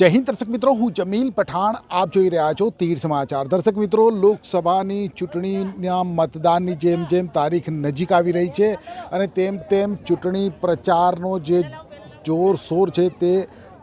જય હિન્દ દર્શક મિત્રો, હું જમીલ પઠાણ. આપ જોઈ રહ્યા છો તીર સમાચાર. દર્શક મિત્રો, લોકસભાની ચૂંટણીના મતદાનની જેમ જેમ તારીખ નજીક આવી રહી છે અને તેમ તેમ ચૂંટણી પ્રચારનો જે જોરશોર છે તે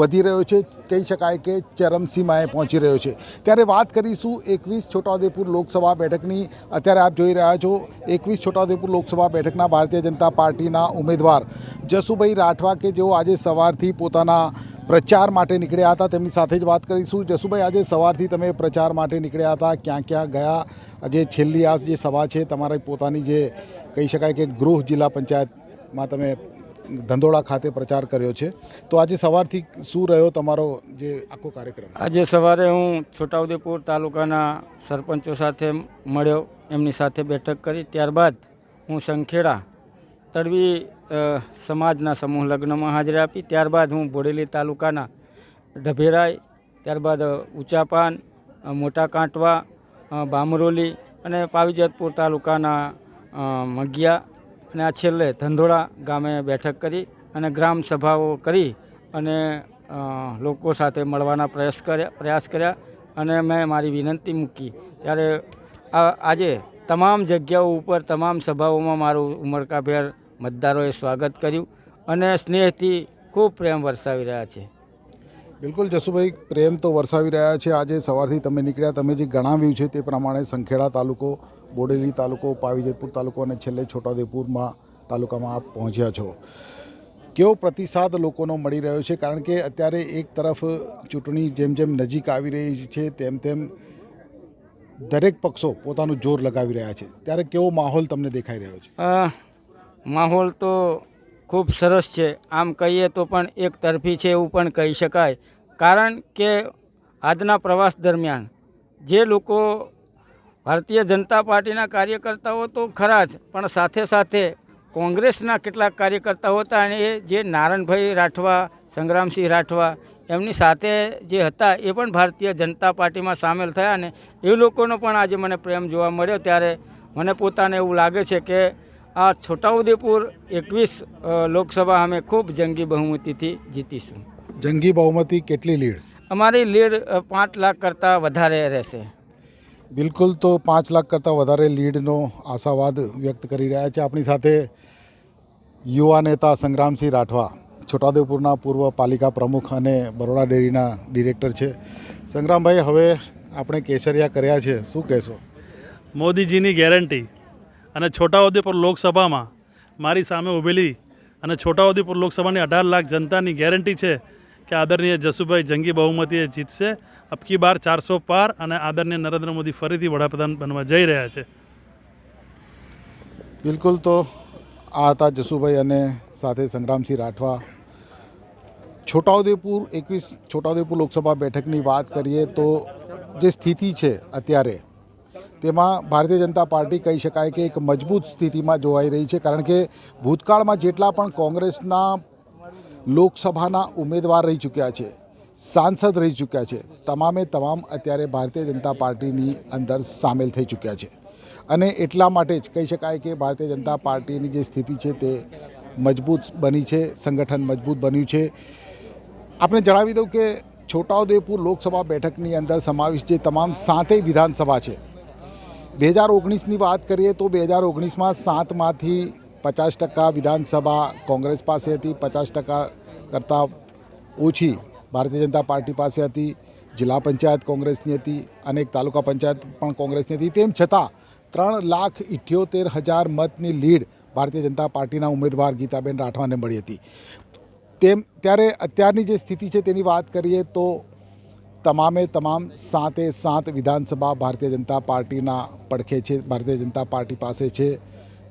વધી રહ્યો છે. કહી શકાય કે ચરમસીમાએ પહોંચી રહ્યો છે. ત્યારે વાત કરીશું એકવીસ છોટાઉદેપુર લોકસભા બેઠકની. અત્યારે આપ જોઈ રહ્યા છો એકવીસ છોટાઉદેપુર લોકસભા બેઠકના ભારતીય જનતા પાર્ટીના ઉમેદવાર જસુભાઈ રાઠવા કે જેઓ આજે સવારથી પોતાના પ્રચાર માટે નીકળ્યા હતા. તેમની સાથે જ વાત કરીશું. જસુભાઈ, આજે સવારથી તમે પ્રચાર માટે નીકળ્યા હતા. ક્યાં ક્યાં ગયા? આજે છેલ્લી આ જે સભા છે, તમારી પોતાની જે કહી શકાય કે ગૃહ જિલ્લા પંચાયતમાં તમે ધંધોળા ખાતે પ્રચાર કર્યો છે. તો આજે સવારથી શું રહ્યો તમારો જે આખો કાર્યક્રમ? આજે સવારે હું છોટાઉદેપુર તાલુકાના સરપંચો સાથે મળ્યો. એમની સાથે બેઠક કરી. ત્યારબાદ હું સંખેડા તડવી સમાજના સમૂહ લગ્નમાં હાજરી આપી. ત્યારબાદ હું બોડેલી તાલુકાના ઢભેરાઈ ત્યારબાદ ઉંચાપાન મોટા કાંટવા બામરોલી અને પાવીજતપુર તાલુકાના મગિયા અને આ છેલ્લે ધંધોળા ગામે બેઠક કરી અને ગ્રામ સભાઓ કરી અને લોકો સાથે મળવાના પ્રયાસ કર્યા પ્રયાસ કર્યા અને મેં મારી વિનંતી મૂકી. ત્યારે આજે તમામ જગ્યાઓ ઉપર, તમામ સભાઓમાં મારું ઉમળકાભેર મતદારોએ સ્વાગત કર્યું અને સ્નેહથી ખૂબ પ્રેમ વરસાવી રહ્યા છે. બિલકુલ જસુભાઈ પ્રેમ તો વરસાવી રહ્યા છે. આજે સવારથી તમે નીકળ્યા તમે જે ગણાવ્યું છે તે પ્રમાણે સંખેડા તાલુકો બોડેલી તાલુકો પાવીજતપુર તાલુકો અને છેલ્લે છોટાઉદેપુરમાં તાલુકામાં આપ પહોંચ્યા છો. કેવો પ્રતિસાદ લોકોનો મળી રહ્યો છે? કારણ કે અત્યારે એક તરફ ચૂંટણી જેમ જેમ નજીક આવી રહી છે તેમ તેમ દરેક પક્ષો પોતાનું જોર લગાવી રહ્યા છે. ત્યારે કેવો માહોલ તમને દેખાઈ રહ્યો છે? માહોલ તો ખૂબ સરસ છે. આમ કહીએ તો પણ એક તરફી છે એવું પણ કહી શકાય. કારણ કે આજના પ્રવાસ દરમિયાન જે લોકો ભારતીય જનતા પાર્ટીના કાર્યકર્તાઓ તો ખરા જ, પણ સાથે સાથે કોંગ્રેસના કેટલાક કાર્યકર્તાઓ હતા અને એ જે નારણભાઈ રાઠવા, સંગ્રામસિંહ રાઠવા એમની સાથે જે હતા એ પણ ભારતીય જનતા પાર્ટીમાં સામેલ થયા અને એ લોકોનો પણ આજે મને પ્રેમ જોવા મળ્યો. ત્યારે મને પોતાને એવું લાગે છે કે આ છોટાઉદેપુર એકવીસ લોકસભા અમે ખૂબ જંગી બહુમતીથી જીતીશું. જંગી બહુમતી કેટલી લીડ? અમારી લીડ પાંચ લાખ કરતાં વધારે રહેશે. બિલકુલ તો પાંચ લાખ કરતાં વધારે લીડનો આશાવાદ વ્યક્ત કરી રહ્યા છે. આપણી સાથે યુવા નેતા સંગ્રામસિંહ રાઠવા છોટાઉદેપુરના પૂર્વ પાલિકા પ્રમુખ અને બરોડા ડેરીના ડિરેક્ટર છે. સંગ્રામભાઈ હવે આપણે કેસરિયા કર્યા છે. શું કહેશો? મોદીજીની ગેરંટી. અને છોટાઉદેપુર લોકસભામાં મારી સામે ઊભેલી અને છોટાઉદેપુર લોકસભાની અઢાર લાખ જનતાની ગેરંટી છે કે આદરણીય જસુભાઈ જંગી બહુમતીએ જીતશે. અબકી બાર ચારસો પાર અને આદરણીય નરેન્દ્ર મોદી ફરીથી વડાપ્રધાન બનવા જઈ રહ્યા છે. બિલકુલ તો આ હતા જસુભાઈ અને સાથે સંગ્રામસિંહ રાઠવા. છોટાઉદેપુર એકવીસ છોટાઉદેપુર લોકસભા બેઠકની વાત કરીએ તો જે સ્થિતિ છે અત્યારે તેમાં ભારતીય જનતા પાર્ટી કહી શકાય કે એક મજબૂત સ્થિતિમાં જોવાઈ રહી છે, કારણ કે ભૂતકાળમાં જેટલા પણ કોંગ્રેસના લોકસભાના ઉમેદવાર રહી ચૂક્યા છે, સાંસદ રહી ચૂક્યા છે, તમામે તમામ અત્યારે ભારતીય જનતા પાર્ટીની અંદર સામેલ થઈ ચૂક્યા છે. અને એટલા માટે જ કહી શકાય કે ભારતીય જનતા પાર્ટીની જે સ્થિતિ છે તે મજબૂત બની છે, સંગઠન મજબૂત બન્યું છે. આપણે જણાવી દઉં કે છોટાઉદેપુર લોકસભા બેઠકની અંદર સમાવિષ્ટ જે તમામ સાતેય વિધાનસભા છે બે હજાર ઓગણીસની વાત કરીએ તો બે હજાર ઓગણીસમાં સાતમાંથી પચાસ ટકા વિધાનસભા કોંગ્રેસ પાસે હતી, પચાસ ટકા કરતાં ઓછી ભારતીય જનતા પાર્ટી પાસે હતી, જિલ્લા પંચાયત કોંગ્રેસની હતી, અનેક તાલુકા પંચાયત પણ કોંગ્રેસની હતી. તેમ છતાં ત્રણ લાખ ઇઠ્યોતેર હજાર મતની લીડ ભારતીય જનતા પાર્ટીના ઉમેદવાર ગીતાબેન રાઠવાને મળી હતી. તેમ, ત્યારે અત્યારની જે સ્થિતિ છે તેની વાત કરીએ તો તમામે તમામ સાતે સાત વિધાનસભા ભારતીય જનતા પાર્ટીના પડખે છે, ભારતીય જનતા પાર્ટી પાસે છે.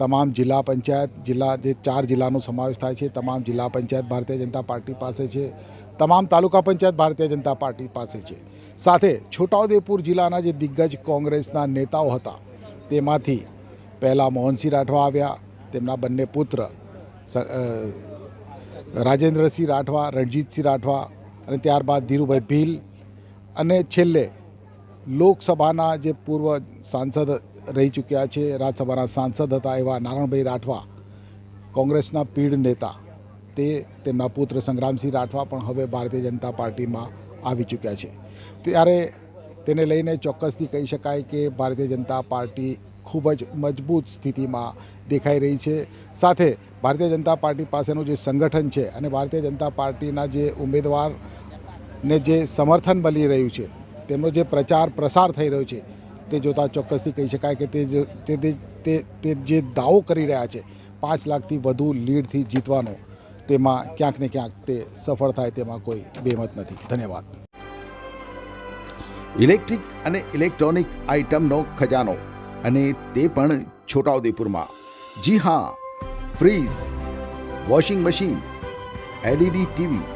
તમામ જિલ્લા પંચાયત, જિલ્લા જે ચાર જિલ્લાનો સમાવેશ થાય છે, તમામ જિલ્લા પંચાયત ભારતીય જનતા પાર્ટી પાસે છે, તમામ તાલુકા પંચાયત ભારતીય જનતા પાર્ટી પાસે છે. સાથે છોટાઉદેપુર જિલ્લાના જે દિગ્ગજ કોંગ્રેસના નેતાઓ હતા, તેમાંથી પહેલાં મોહનસિંહ રાઠવા આવ્યા, તેમના બંને પુત્ર રાજેન્દ્રસિંહ રાઠવા, રણજીતસિંહ રાઠવા અને ત્યારબાદ ધીરુભાઈ ભીલ અને છેલ્લે લોકસભાના જે પૂર્વ સાંસદ રહી ચૂક્યા છે, રાજ્યસભાના સાંસદ હતા એવા નારાયણભાઈ રાઠવા, કોંગ્રેસના પીઢ નેતા, તે તેમના પુત્ર સંગ્રામસિંહ રાઠવા પણ હવે ભારતીય જનતા પાર્ટીમાં આવી ચૂક્યા છે. ત્યારે તેને લઈને ચોક્કસથી કહી શકાય કે ભારતીય જનતા પાર્ટી ખૂબ જ મજબૂત સ્થિતિમાં દેખાઈ રહી છે. સાથે ભારતીય જનતા પાર્ટી પાસેનું જે સંગઠન છે અને ભારતીય જનતા પાર્ટીના જે ઉમેદવારને જે સમર્થન મળી રહ્યું છે, તેમનો જે પ્રચાર પ્રસાર થઈ રહ્યો છે, તે જોતાં ચોક્કસથી કહી શકાય કે તે તે, તે- જે દાવો કરી રહ્યા છે, પાંચ લાખથી વધુ લીડથી જીતવાનો, તેમાં ક્યાંક ને ક્યાંક તે સફળ થાય તેમાં કોઈ બેમત નથી. ધન્યવાદ. ઇલેક્ટ્રિક અને ઇલેક્ટ્રોનિક આઇટમનો ખજાનો અને તે પણ છોટાઉદેપુરમાં. જી હા, fridge, washing machine, LED TV